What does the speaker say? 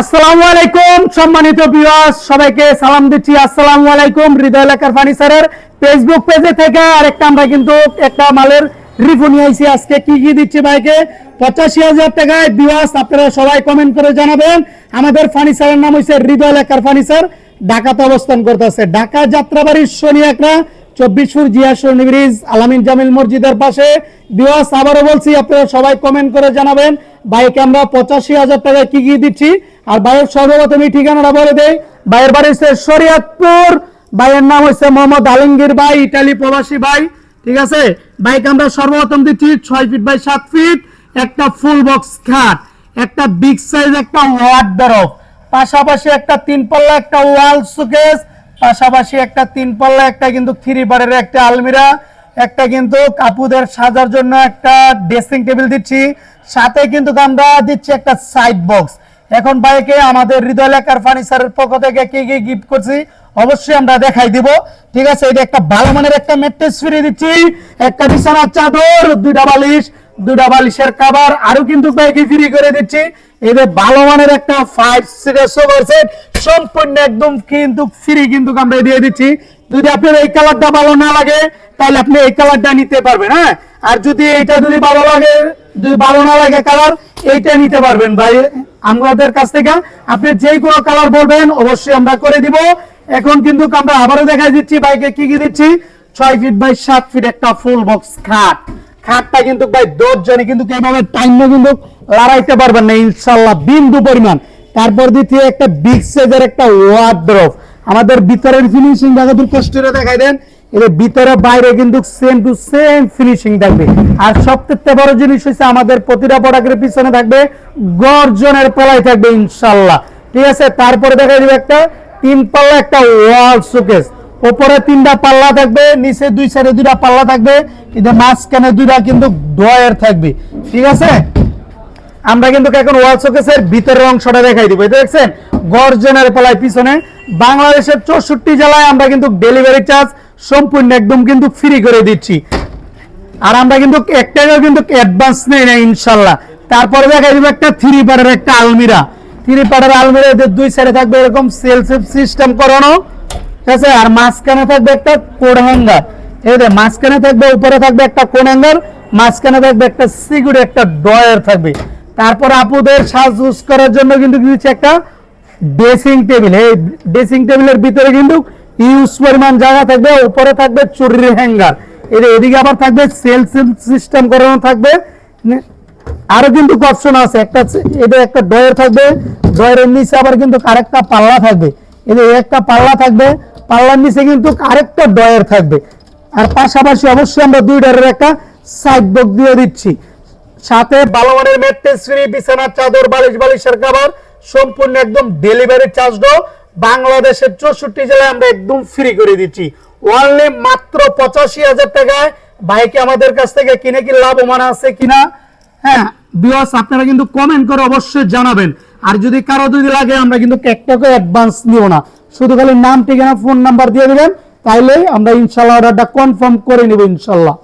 আসসালামু আলাইকুম, সম্মানিত ভিউয়ার্স সবাইকে সালাম দিচ্ছি। আসসালামু আলাইকুম, হৃদয় লেখার ফার্নিচারের ফেসবুক পেজে থেকে। আরেকটা আমরা কিন্তু একটা মালের রিভিউ নিয়ে আজকে। কি কি দিচ্ছি ভাইকে? পঁচাশি হাজার টাকায় ভিউয়ার্স আপনারা সবাই কমেন্ট করে জানাবেন। আমাদের ফার্নিচারের নাম হচ্ছে হৃদয় লেখার ফার্নিচার ঢাকাতে অবস্থান করতেছে। ঢাকা যাত্রাবাড়ির শনি একরা। চব্বিশ ফুট জিয়া সরণি ব্রিজ, আলামিন জামিল মসজিদের পাশে। বিওয়াস আবারও বলছি, আপনারা সবাই কমেন্ট করে জানাবেন, বাইকে আমরা পঁচাশি হাজার টাকায় কি কি দিচ্ছি। আর বাইয়ের সর্বপ্রথম এই ঠিকানাটা বলে দেই, বাইয়ের বাড়ি হচ্ছে শরিয়াতপুর, বাইয়ের নাম হচ্ছে মোহাম্মদ আলমগীর ভাই, ইটালি প্রবাসী ভাই, ঠিক আছে? বাইক আমরা সর্বপ্রথম দিচ্ছি ছয় ফিট বাই সাত ফিট একটা ফুল বক্স খাট, একটা বিগ সাইজ একটা ওয়ার্ড পাশাপাশি একটা তিন পাল্লা, একটা ওয়াল সুকেস পাশাপাশি একটা তিন পাল্লা, একটা কিন্তু থ্রি বারের একটা আলমিরা, একটা কিন্তু কাপুদের সাজার জন্য একটা ড্রেসিং টেবিল দিচ্ছি। সাথে কিন্তু আমরা দিচ্ছি একটা সাইড বক্স এখন বাইকে আমাদের হৃদয় লেখার ফার্নিচারের পক্ষ থেকে কি কি গিফট করছি, অবশ্যই আমরা দেখাই দিব। ঠিক আছে এটা একটা ভালো মানের একটা মেট্রেস ফ্রি দিচ্ছি। একটা বিছানার চাদর, দুইটা বালিশ দুটা বালিশের কাবার আরও কিন্তু বাইকে ফ্রি করে দিচ্ছি। এদের ভালো মানের একটা ফাইভ সিটের সোফার সেট সম্পূর্ণ একদম কিন্তু ফ্রি কিন্তু আমরা দিয়ে দিচ্ছি। যদি আপনার এই কালারটা ভালো না লাগে, তাহলে আপনি এই কালারটা নিতে পারবেন হ্যাঁ? আর যদি এইটা যদি ভালো লাগে, যদি ভালো না লাগে কালার এইটা নিতে পারবেন ভাই আমাদের কাছ থেকে। আপনি যে কোনো কালার বলবেন, অবশ্যই আমরা করে দিব। এখন কিন্তু আমরা আবারও দেখাই দিচ্ছি বাইকে কি কি দিচ্ছি? ছয় ফিট বাই সাত ফিট একটা ফুল বক্স খাট। খাটটা কিন্তু ভাই দশ জনে কিন্তু এইভাবে টাইম কিন্তু লড়াইতে পারবেন না ইনশাল্লাহ বিন্দু পরিমাণ। তারপর দ্বিতীয় একটা বিগ সাইজের একটা ওয়ার্ড্রপ আমাদের ভিতরের ফিনিশিং বাহাদুর কষ্টরে দেখাই দেন। এর ভিতরে বাইরে কিন্তু সেম টু সেম ফিনিশিং থাকবে। আর সবথেকে বড় জিনিস হচ্ছে আমাদের প্রতিটা প্রোডাক্টের পিছনে থাকবে, গর্জনের পলাই থাকবে ইনশাল্লাহ ঠিক আছে? তারপরে দেখা যাবে একটা, তিন পাল্লা একটা ওয়াল শোকেস উপরে তিনটা পাল্লা থাকবে, নিচে দুই সাইডে দুইটা পাল্লা থাকবে। কিন্তু মাঝখানে দুইটা কিন্তু ডয়ের থাকবে। ঠিক আছে? আমরা কিন্তু এখন ওয়াল শোকেসের ভিতরের অংশটা দেখাই দিব। এটা দেখছেন, গর্জনের পালায় পিছনে বাংলাদেশের চৌষট্টি জেলায় আমরা কিন্তু ডেলিভারি চার্জ সম্পূর্ণ একদম কিন্তু ফ্রি করে দিচ্ছি। আর আমরা কিন্তু এক টাকাও কিন্তু অ্যাডভান্স নেই না, ইনশাল্লাহ। তারপরে দেখা যাবে একটা থ্রি পারের একটা আলমিরা। থ্রি পারের আলমিরা এদের দুই সাইডে থাকবে এরকম সেলফ সিস্টেম করানো। ঠিক আছে? আর মাঝখানে থাকবে একটা কোড হ্যাঙ্গার যে মাঝখানে থাকবে, উপরে থাকবে একটা কোড হ্যাঙ্গার মাঝখানে থাকবে একটা সিকিউর একটা ডয়ার থাকবে। তারপর আপুদের সাজ ইউজ করার জন্য কিন্তু দিচ্ছে একটা ড্রেসিং টেবিল। এই ড্রেসিং টেবিলের ভিতরে কিন্তু ইউজ পরিমাণ জায়গা থাকবে, উপরে থাকবে চুরির হ্যাঙ্গার এর এদিকে আবার থাকবে সেল সিস্টেম করানো থাকবে। আরও কিন্তু অপশন আছে, একটা এটা একটা ডয়ের থাকবে ডয়ের নিচে আবার কিন্তু আরেকটা পাল্লা থাকবে। যে একটা পাল্লা থাকবে, পাল্লার নিচে কিন্তু আরেকটা ডয়ের থাকবে। আর পাশাপাশি অবশ্যই আমরা দুই ডয়ের একটা সাইড বক দিয়ে দিচ্ছি। সাথে ভালো মানের মেট্রেস ফ্রি, বিছানার চাদর, বালিশ, বালিশের খাবার সম্পূর্ণ একদম ডেলিভারি চার্জ দো বাংলাদেশের চৌষট্টি জেলায় আমরা একদম ফ্রি করে দিচ্ছি। ওয়ানলি মাত্র পঁচাশি হাজার টাকায় বাইকে আমাদের কাছ থেকে কিনে কি লাভবান আছে কিনা? হ্যাঁ বিওয়াস আপনারা কিন্তু কমেন্ট করে অবশ্যই জানাবেন। আর যদি কারও যদি লাগে, আমরা কিন্তু একটাকে অ্যাডভান্স নিও না। শুধু খালি নাম, ঠিকানা ফোন নাম্বার দিয়ে দিবেন। তাইলে আমরা ইনশাল্লাহ অর্ডারটা কনফার্ম করে নিব ইনশাল্লাহ।